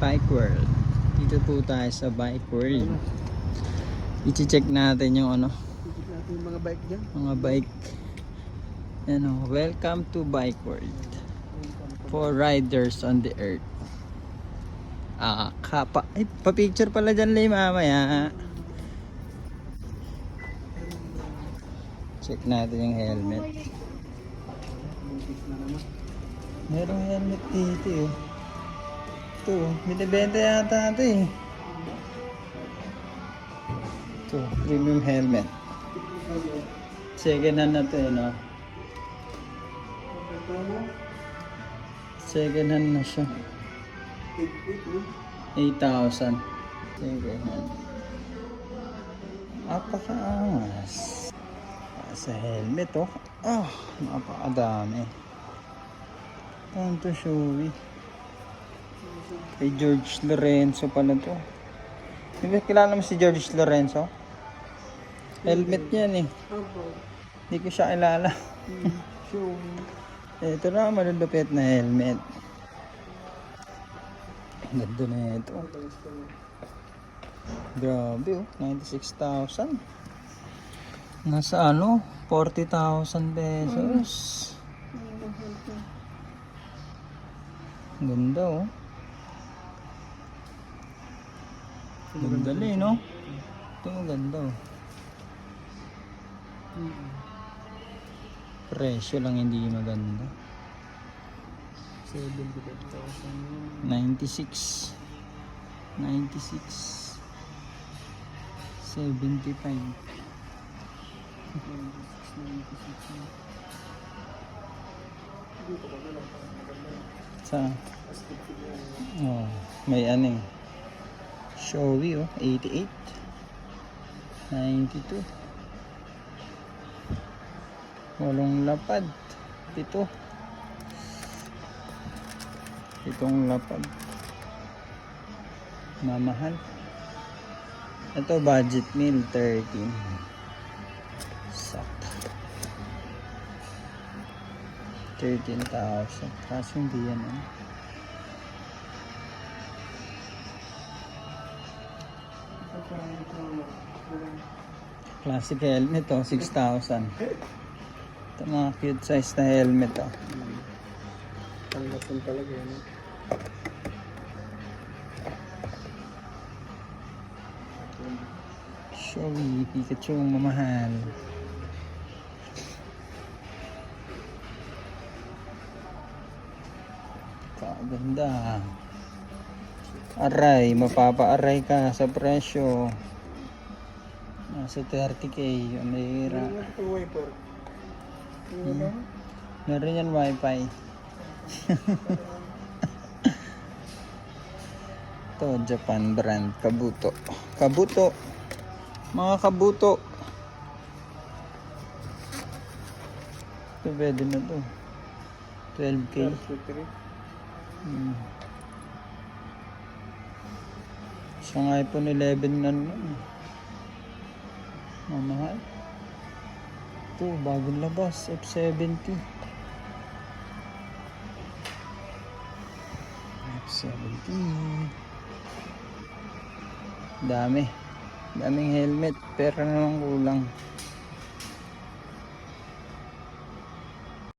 Bike World. Dito po tayo sa Bike World. I-check natin yung ano, Titik natin mga bike dyan. mga bike. Ano, welcome to Bike World. For riders on the earth. Ah, kapa. Ay, pa-picture pala dyan, Lay, mamaya. Check natin yung helmet. Merong helmet dito eh. Ito, binibenta yata ito eh. Ito, premium helmet. Second hand na ito eh, no? Second hand na siya. 8,000. Second hand. Apakaangas. Sa helmet oh. Ah, napakadami. Tanto showy. Kay George Lorenzo pala to. Di ba kilala mo si George Lorenzo? Helmet yan eh. Opo. Hindi ko siya kilala. Show. Ito na, malulupit na helmet. Ganda na ito. Grabe oh, 96,000. Nasa ano, 40,000 pesos. Ganda oh. Ganda rin, no? Ito ganda oh. Presyo lang hindi maganda. 75,000. 96 96 75 sa oh, may ano eh showy oh 88 92 walong lapad. Pito pitong lapad. Mamahal. Ito budget meal 13 sakto 13,000 kaso hindi yan ano classic helmet oh 6,000 ito mga cute size na helmet oh Tanggapin talaga yan. Showy, Pikachu, mamahal. Kaganda. Aray, mapapa-aray ka sa presyo. Nasa 30k, yung nahihira. Ba? Meron yan wifi. Ito, Japan brand, Kabuto. Kabuto. Mga Kabuto. Ito, pwede na to. 12k. 33. Hmm. Isang iPhone 11 na naman. Mamahal. Ito, bagong labas. F70. F70. Dami. Daming helmet. Pero naman kulang.